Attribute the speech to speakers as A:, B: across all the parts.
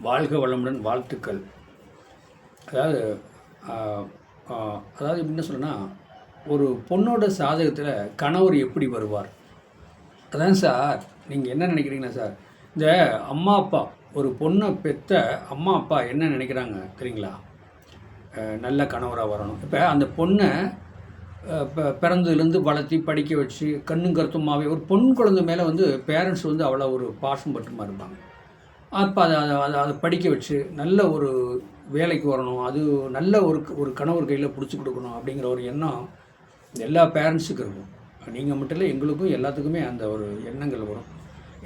A: வாழ்க வளமுடன் வாழ்த்துக்கள். அதாவது அதாவது எப்படின்னு சொல்லணும்னா ஒரு பொண்ணோட சாதகத்தில் கணவர் எப்படி வருவார்? அதான் சார் நீங்கள் என்ன நினைக்கிறீங்களா சார் இந்த அம்மா அப்பா ஒரு பொண்ணை பெத்த அம்மா அப்பா என்ன நினைக்கிறாங்க தெரியுங்களா? நல்ல கணவராக வரணும். இப்போ அந்த பொண்ணை ப- பிறந்ததுலேருந்து வளர்த்தி படிக்க வச்சு கண்ணும் கருத்துமாவே ஒரு பொன் குழந்தை மேலே வந்து பேரண்ட்ஸ் வந்து அவ்வளோ ஒரு பாசம் பட்டுமா இருப்பாங்க. அப்போ அதை அதை அதை அதை படிக்க வச்சு நல்ல ஒரு வேலைக்கு வரணும். அது நல்ல ஒரு ஒரு கணவர் கையில் பிடிச்சி கொடுக்கணும் அப்படிங்கிற ஒரு எண்ணம் எல்லா பேரண்ட்ஸுக்கும் இருக்கும். நீங்கள் மட்டும் இல்லை எங்களுக்கும் எல்லாத்துக்குமே அந்த ஒரு எண்ணங்கள் வரும்.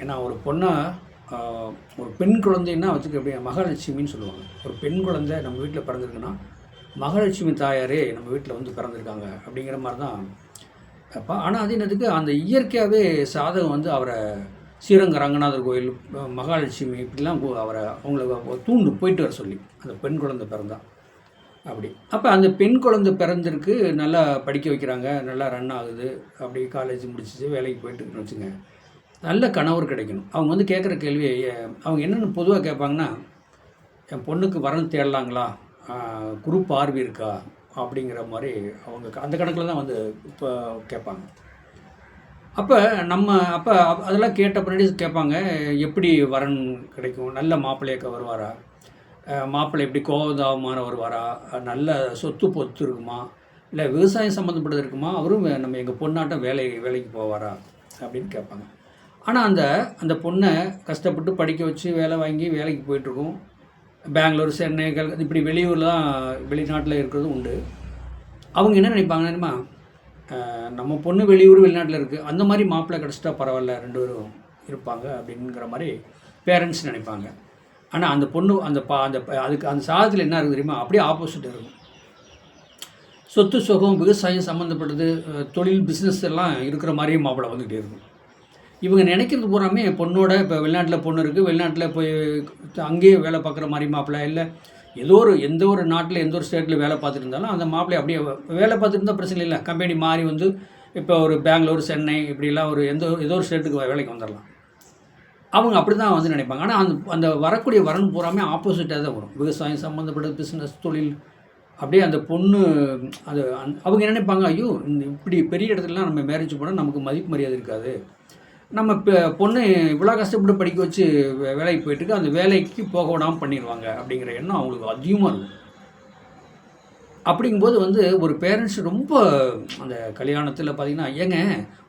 A: ஏன்னா ஒரு பொண்ணை ஒரு பெண் குழந்தைன்னா வச்சுக்க அப்படியே மகாலட்சுமின்னு சொல்லுவாங்க. ஒரு பெண் குழந்தை நம்ம வீட்டில் பிறந்திருக்குன்னா மகாலட்சுமி தாயாரே நம்ம வீட்டில் வந்து பிறந்திருக்காங்க அப்படிங்கிற மாதிரி தான் அப்போ ஆனால் அது என்னதுக்கு அந்த இயற்கையாகவே சாதகம் வந்து அவரை ஸ்ரீரங்க ரங்கநாதர் கோயில் மகாலட்சுமி இப்படிலாம் அவரை அவங்கள தூண்டு போயிட்டு வர சொல்லி அந்த பெண் குழந்தை பிறந்தா. அப்படி. அப்போ அந்த பெண் குழந்தை பிறந்திருக்கு நல்லா படிக்க வைக்கிறாங்க நல்லா ரன் ஆகுது. அப்படி காலேஜ் முடிச்சிச்சு வேலைக்கு போயிட்டு வச்சுங்க நல்ல கணவர் கிடைக்கணும். அவங்க வந்து கேட்குற கேள்வி அவங்க என்னென்னு பொதுவாக கேட்பாங்கன்னா என் பொண்ணுக்கு வரன் தேடலாங்களா? குரூப் குரு இருக்கா? அப்படிங்கிற மாதிரி அவங்க க- அந்த கணக்கில் தான் வந்து இப்போ கேட்பாங்க. அப்போ நம்ம அப்போ அதெல்லாம் கேட்ட பின்னாடி கேட்பாங்க எப்படி வரன் கிடைக்கும்? நல்ல மாப்பிள்ளையக்க வருவாரா? மாப்பிள்ளை எப்படி கோபதாபமான வருவாரா? நல்ல சொத்து பொத்து இருக்குமா? இல்லை விவசாயம் சம்மந்தப்பட்டது இருக்குமா? அவரும் நம்ம எங்கள் பொண்ணாட்டம் வேலை வேலைக்கு போவாரா? அப்படின்னு கேட்பாங்க. ஆனால் அந்த அந்த பொண்ணை கஷ்டப்பட்டு படிக்க வச்சு வேலை வாங்கி வேலைக்கு போயிட்டுருக்கோம். பெங்களூர் சென்னை கல் இப்படி வெளியூரில் தான் வெளிநாட்டில் இருக்கிறதும் உண்டு. அவங்க என்ன நினைப்பாங்க தெரியுமா? நம்ம பொண்ணு வெளியூர் வெளிநாட்டில் இருக்குது அந்த மாதிரி மாப்பிள்ளை கிடச்சிட்டா பரவாயில்ல ரெண்டு பேரும் இருப்பாங்க அப்படிங்கிற மாதிரி பேரண்ட்ஸ் நினைப்பாங்க. ஆனால் அந்த பொண்ணு அந்த பா அந்த ப- அதுக்கு அந்த சாதத்தில் என்ன இருக்குது தெரியுமா? அப்படியே ஆப்போசிட் இருக்கும். சொத்து சுகம் விவசாயம் சம்மந்தப்பட்டது தொழில் பிஸ்னஸ் எல்லாம் இருக்கிற மாதிரியே மாப்பிள்ளை வந்துக்கிட்டே இருக்கும். இவங்க நினைக்கிறது பூராமே பொண்ணோட இப்போ வெளிநாட்டில் பொண்ணு இருக்குது வெளிநாட்டில் போய் அங்கேயே வேலை பார்க்குற மாதிரி மாப்பிள்ளை இல்லை. ஏதோ ஒரு எந்த ஒரு நாட்டில் எந்த ஒரு ஸ்டேட்டில் வேலை பார்த்துட்டு இருந்தாலும் அந்த மாப்பிள்ளை அப்படியே வேலை பார்த்துட்டு இருந்தால் பிரச்சனை இல்லை. கம்பெனி மாறி வந்து இப்போ ஒரு பெங்களூர் சென்னை இப்படிலாம் ஒரு எந்த ஒரு ஏதோ ஒரு ஸ்டேட்டுக்கு வேலைக்கு வந்துடலாம் அவங்க அப்படி தான் வந்து நினைப்பாங்க. ஆனால் அந்த அந்த வரக்கூடிய வரன் பூராமே ஆப்போசிட்டாக தான் வரும். விவசாயம் சம்மந்தப்பட்ட பிஸ்னஸ் தொழில் அப்படியே அந்த பொண்ணு அது அந் அவங்க என்ன நினைப்பாங்க ஐயோ இந்த இப்படி பெரிய இடத்துலலாம் நம்ம மேரேஜ் போனால் நமக்கு மதிப்பு மரியாதை இருக்காது. நம்ம இப்போ பொண்ணு இவ்வளோ கஷ்டப்பட்டு படிக்க வச்சு வே- வேலைக்கு போயிட்டுருக்கு. அந்த வேலைக்கு போக விடாமல் பண்ணிடுவாங்க அப்படிங்கிற எண்ணம் அவங்களுக்கு அதிகமாக இருக்கும் அப்படிங்கும்போது வந்து ஒரு பேரண்ட்ஸ் ரொம்ப அந்த கல்யாணத்தில் பார்த்தீங்கன்னா ஏங்க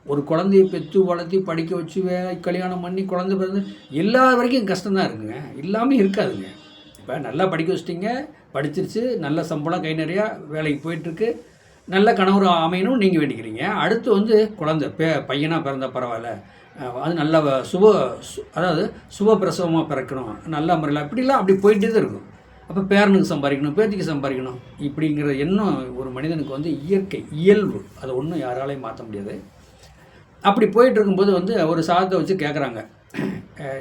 A: ஒரு குழந்தைய பெற்று வளர்த்தி படிக்க வச்சு வேலை கல்யாணம் பண்ணி குழந்தை பிறந்து எல்லா வரைக்கும் கஷ்டம்தான் இருக்குங்க. எல்லாமே இருக்காதுங்க. இப்போ நல்லா படிக்க வச்சிட்டிங்க படிச்சிருச்சு நல்ல சம்பளம் கை நிறையா வேலைக்கு போயிட்டுருக்கு நல்ல கணவர் அமையணும் நீங்கள் வேண்டிக்கிறீங்க. அடுத்து வந்து குழந்தை பே பையனாக பிறந்த பரவாயில்ல. அது நல்ல வ- சுப சு- அதாவது சுப பிரசவமாக பிறக்கணும். நல்ல முறையில் இப்படிலாம் அப்படி போயிட்டே தான் இருக்கும். அப்போ பேரனுக்கு சம்பாதிக்கணும் பேத்திக்கு சம்பாதிக்கணும். இப்படிங்கிற எண்ணம் ஒரு மனிதனுக்கு வந்து இயற்கை இயல்பு. அதை ஒன்றும் யாராலையும் மாற்ற முடியாது. அப்படி போயிட்டு இருக்கும்போது வந்து ஒரு சாதத்தை வச்சு கேட்குறாங்க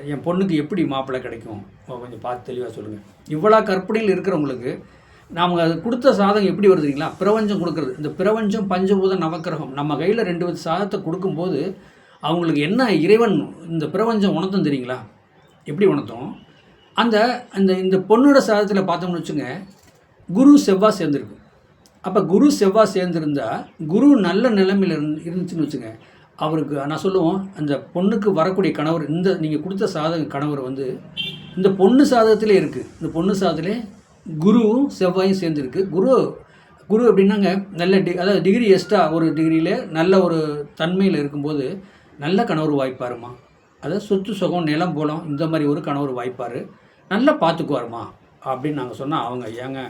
A: என் பொண்ணுக்கு எப்படி மாப்பிள்ளை கிடைக்கும்? கொஞ்சம் பார்த்து தெளிவாக சொல்லுங்கள் இவ்வளோ கற்பனையில் இருக்கிறவங்களுக்கு நாம் அது கொடுத்த சாதம் எப்படி வருதுங்களா பிரபஞ்சம் கொடுக்குறது. இந்த பிரபஞ்சம் பஞ்சபூத நவக்கிரகம். நம்ம கையில் ரெண்டு வித சாதத்தை கொடுக்கும்போது அவங்களுக்கு என்ன இறைவன் இந்த பிரபஞ்சம் உணர்த்தும் தெரியுங்களா? எப்படி உணர்த்தும்? அந்த அந்த இந்த பொண்ணோட சாதத்தில் பார்த்தோம்னு வச்சுங்க குரு செவ்வாய் சேர்ந்துருக்கு. அப்போ குரு செவ்வாய் சேர்ந்துருந்தா குரு நல்ல நிலைமையில் இருந்துச்சுன்னு வச்சுங்க அவருக்கு நான் சொல்லுவோம் அந்த பொண்ணுக்கு வரக்கூடிய கணவர் இந்த நீங்கள் கொடுத்த சாதக கணவர் வந்து இந்த பொண்ணு சாதகத்திலே இருக்குது இந்த பொண்ணு சாதத்திலே குருவும் செவ்வாயும் சேர்ந்துருக்கு. குரு குரு அப்படின்னாங்க நல்ல டி அதாவது டிகிரி எக்ஸ்ட்ரா ஒரு டிகிரியில் நல்ல ஒரு தன்மையில் இருக்கும்போது நல்ல கணவர் வாய்ப்பாருமா. அதாவது சொத்து சுகம் நிலம் போலம் இந்த மாதிரி ஒரு கணவர் வாய்ப்பார். நல்லா பார்த்துக்குவாருமா அப்படின்னு நாங்கள் சொன்னால் அவங்க ஏங்க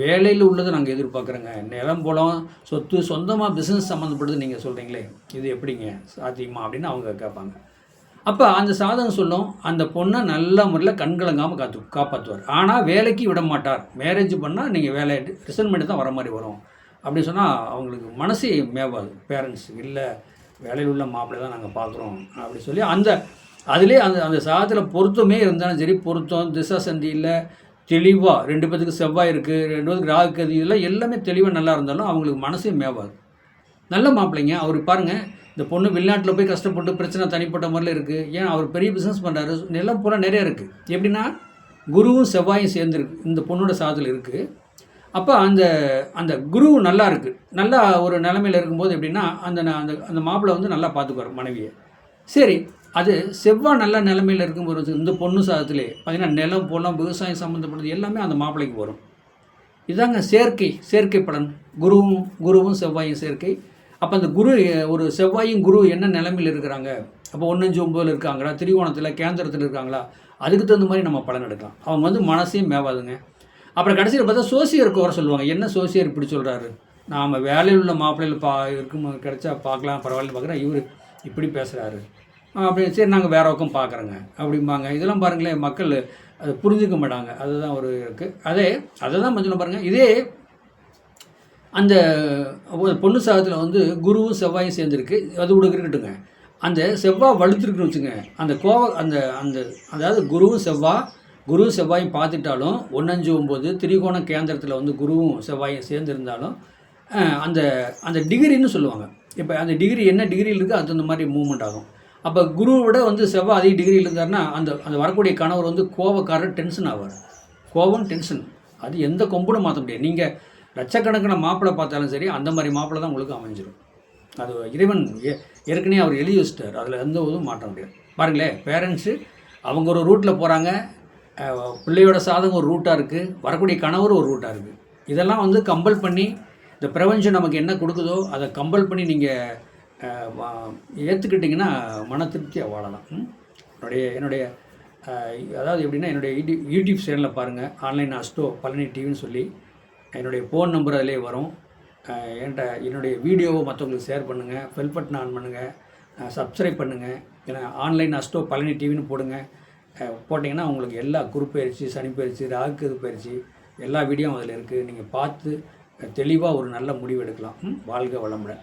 A: வேலையில் உள்ளதை நாங்கள் எதிர்பார்க்குறோங்க. நிலம் போலம் சொத்து சொந்தமாக பிஸ்னஸ் சம்மந்தப்பட்டது நீங்கள் சொல்கிறீங்களே இது எப்படிங்க சாத்தியமா அப்படின்னு அவங்க கேட்பாங்க. அப்போ அந்த சாதகம் சொல்லும் அந்த பொண்ணை நல்ல முறையில் கண்கலங்காமல் காத்து காப்பாற்றுவார் ஆனால் வேலைக்கு விட மாட்டார். மேரேஜ் பண்ணால் நீங்கள் வேலை ரிசல்மெண்ட் தான் வர மாதிரி வரும். அப்படின்னு சொன்னால் அவங்களுக்கு மனசே மேவாது. பேரண்ட்ஸ் இல்லை வேலையில் உள்ள மாப்பிள்ளை தான் நாங்கள் பார்க்குறோம் அப்படி சொல்லி அந்த அதிலே அந்த அந்த சாதத்தில் பொருத்தமே இருந்தாலும் சரி பொருத்தம் திசா சந்தி இல்லை தெளிவாக ரெண்டு பேத்துக்கு செவ்வாய் இருக்குது ரெண்டு பேருக்கு ராகு கதி இதெல்லாம் எல்லாமே தெளிவாக நல்லா இருந்தாலும் அவங்களுக்கு மனசே மேவாது. நல்ல மாப்பிள்ளைங்க. அவர் பாருங்கள் இந்த பொண்ணு வெளிநாட்டில் போய் கஷ்டப்பட்டு பிரச்சனை தனிப்பட்ட முறையில் இருக்குது ஏன்? அவர் பெரிய பிஸ்னஸ் பண்ணுறாரு நிலம் பூரா நிறைய இருக்குது எப்படின்னா குருவும் செவ்வாயும் சேர்ந்துருக்கு. இந்த பொண்ணோட சாதத்தில் இருக்குது அப்போ அந்த அந்த குரு நல்லா இருக்குது நல்லா ஒரு நிலமையில் இருக்கும்போது எப்படின்னா அந்த ந- அந்த அந்த மாப்பிள்ளை வந்து நல்லா பார்த்துக்குவார் மனைவியை. சரி அது செவ்வாய் நல்ல நிலமையில் இருக்கும்போது இந்த பொண்ணு சாதத்திலே பார்த்தீங்கன்னா நிலம் பொலம் விவசாயம் சம்மந்தப்பட்டது எல்லாமே அந்த மாப்பிள்ளைக்கு வரும். இதாங்க சேர்க்கை சேர்க்கை பலன். குருவும் குருவும் செவ்வாயும் சேர்க்கை. அப்போ அந்த குரு ஒரு செவ்வாயும் குரு என்ன நிலமையில் இருக்கிறாங்க? அப்போ ஒன்றஞ்சு ஒம்பதில் இருக்காங்களா? திரிகோணத்தில் கேந்திரத்தில் இருக்காங்களா? அதுக்கு தகுந்த மாதிரி நம்ம பலன் எடுக்கலாம். அவங்க வந்து மனசையும் மேவாதுங்க. அப்புறம் கடைசியில் பார்த்தா சோசியர் வர சொல்லுவாங்க. என்ன சோசியர் இப்படி சொல்கிறாரு நாம் வேலையில் உள்ள மாப்பிள்ளையில் பா இருக்கும் கிடச்சா பார்க்கலாம் பரவாயில்ல பார்க்குறேன் இவர் இப்படி பேசுகிறாரு அப்படின்னு சரி நாங்கள் வேற பக்கம் பார்க்குறோங்க. அப்படிம்பாங்க. இதெல்லாம் பாருங்களேன் மக்கள் அதை புரிஞ்சுக்க மாட்டாங்க. அதுதான் ஒரு இருக்குது அதே அதை தான் கொஞ்சம் பாருங்கள் இதே அந்த பொண்ணு சாதத்தில் வந்து குருவும் செவ்வாயும் சேர்ந்துருக்கு. அது கூட இருக்கட்டுங்க அந்த செவ்வாய் வலுத்துருக்குன்னு வச்சுங்க அந்த கோவ அந்த அந்த அதாவது குருவும் செவ்வாய் குரு செவ்வாயும் பார்த்துட்டாலும் ஒன்னஞ்சு ஒம்பது திரிகோண கேந்திரத்தில் வந்து குருவும் செவ்வாயும் சேர்ந்துருந்தாலும் அந்த அந்த டிகிரின்னு சொல்லுவாங்க. இப்போ அந்த டிகிரி என்ன டிகிரியில் இருக்கோ அது அந்த மாதிரி மூவ்மெண்ட் ஆகும். அப்போ குருவோட வந்து செவ்வாய் அதிக டிகிரியில் இருந்தாருன்னா அந்த அந்த வரக்கூடிய கணவர் வந்து கோவக்காரர் டென்ஷன் ஆவார். கோபம் டென்ஷன் அது எந்த கொம்புடும் மாற்ற முடியாது. நீங்கள் லட்சக்கணக்கான மாப்பிள்ளை பார்த்தாலும் சரி அந்த மாதிரி மாப்பிள்ளை தான் உங்களுக்கு அமைஞ்சிடும் அது இறைவன் ஏ- ஏற்கனவே அவர் எழுதி வச்சிட்டார். அதில் எந்த இதுவும் மாற்ற முடியாது. பாருங்களேன் பேரண்ட்ஸு அவங்க ஒரு ரூட்டில் போகிறாங்க பிள்ளையோட சாதகம் ஒரு ரூட்டாக இருக்குது வரக்கூடிய கணவர் ஒரு ரூட்டாக இருக்குது இதெல்லாம் வந்து கம்பல் பண்ணி இந்த பிரபஞ்சம் நமக்கு என்ன கொடுக்குதோ அதை கம்பல் பண்ணி நீங்கள் ஏற்றுக்கிட்டிங்கன்னா மன திருப்தியாக வாழலாம். என்னுடைய என்னுடைய அதாவது எப்படின்னா என்னுடைய யூடியூப் யூடியூப் சேனலில் பாருங்கள் ஆன்லைன் அஸ்டோ பழனி டிவின்னு சொல்லி என்னுடைய ஃபோன் நம்பர் அதிலே வரும். என்கிட்ட என்னுடைய வீடியோவை மற்றவங்களுக்கு ஷேர் பண்ணுங்கள் பெல் பட்டன் ஆன் பண்ணுங்கள் சப்ஸ்கிரைப் பண்ணுங்கள் ஏன்னா ஆன்லைன் அஸ்டோ பழனி டிவின்னு போடுங்க. போட்டிங்கன்னா உங்களுக்கு எல்லா குரு பயிற்சி சனி பயிற்சி ராகு பயிற்சி எல்லா வீடியோவும் அதில் இருக்குது நீங்கள் பார்த்து தெளிவாக ஒரு நல்ல முடிவு எடுக்கலாம். வாழ்க வளமுடன்.